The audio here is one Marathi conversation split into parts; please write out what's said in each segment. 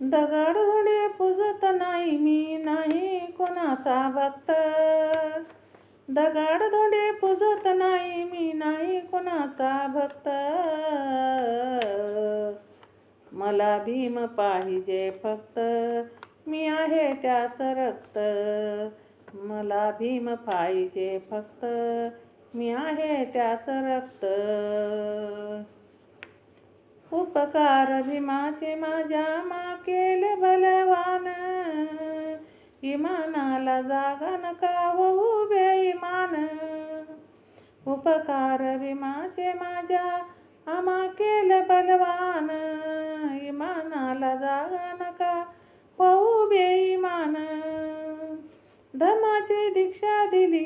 दगड धडे नाही मी नाही कोणाचा भक्त. दगड धडे नाही मी नाही कोणाचा भक्त. मला भीम पाहिजे फक्त मी आहे त्याचं रक्त. मला भीम पाहिजे फक्त मी आहे त्याचं रक्त. उपकार भीमाचे माझ्या मा केले बलवान. इमानाला जागा नका होऊ बेईमान उपकार भीमाचे माझ्या आमा केले बलवान. इमानाला जागा नका होऊ बेईमान धर्माची दीक्षा दिली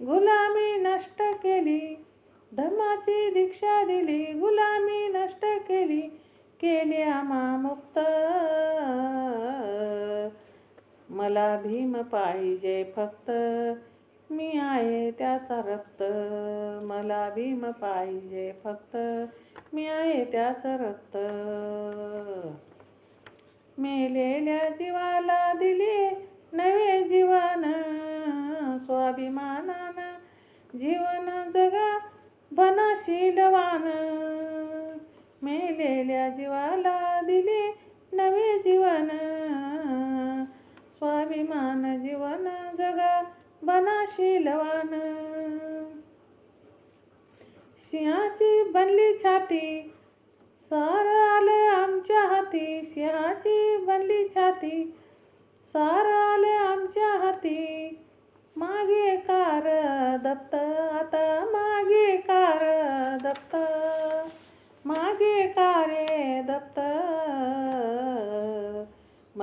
गुलामी नष्ट केली धर्माची दीक्षा दिली गुलामी नष्ट केली केली आम्हा मुक्त. मला भीम पाहिजे फक्त मी आहे त्याचा रक्त. मला भीम पाहिजे फक्त मी आहे त्याचं रक्त. मेलेल्या जीवाला दिले मेलेल्या जीवाला दिले नवे जीवन. स्वाभिमान जीवन जगा बनाशीलवान सिंहाची बनली छाती सार आलं आमच्या हाती. सिंहाची बनली छाती सार आलं आमच्या हाती. मागे कार दत्त आता मागे कार दत्त मागे कारे दत्त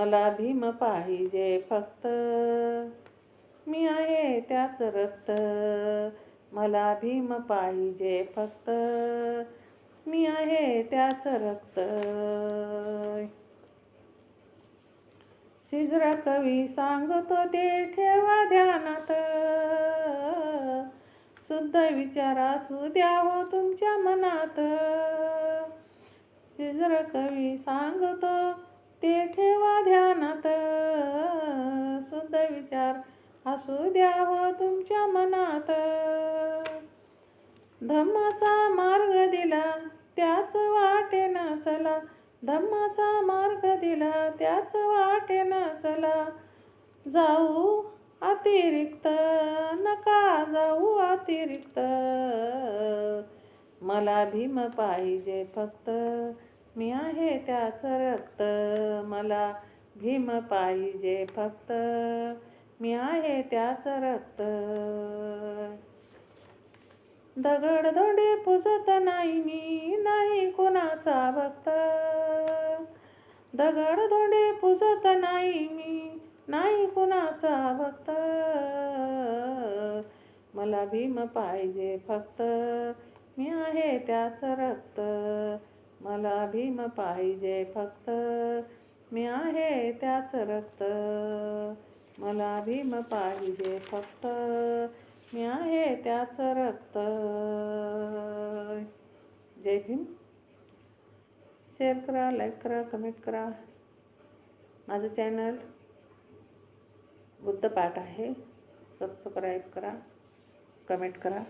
मला भीम पाहिजे फक्त. मी आहे त्याच रक्त. मला भीम पाहिजे फक्त. मी आहे त्याच रक्त. शिजरा कवी सांगतो ते ठेवा ध्यानात. शुद्ध विचार असू द्या हो तुमच्या मनात. शिजर कवी सांगतो ते ठेवा असू द्या हो तुमच्या मनात. धम्माचा मार्ग दिला त्याच वाटेनं चला. धम्माचा मार्ग दिला त्याच वाटेनं चला. जाऊ अतिरिक्त नका जाऊ अतिरिक्त. मला भीम पाहिजे फक्त मी आहे त्याचं रक्त. मला भीम पाहिजे फक्त मी आहे त्याचं रक्त. दगड पुजत नाही मी नाही कोणाचा भक्त. दगड पुजत नाही मी नाही कुणाचा भक्त. मला भीम पाहिजे फक्त. मी आहे त्याचं रक्त. मला भीम पाहिजे फक्त. मी आहे त्याचं रक्त. मला भीम पाहिजे फक्त मी आहे त्याचं रक्त. जय भीम. शेअर करा लाईक करा कमेंट करा. माझं चॅनल बुद्धपाठ आहे. सबस्क्राईब करा कमेंट करा.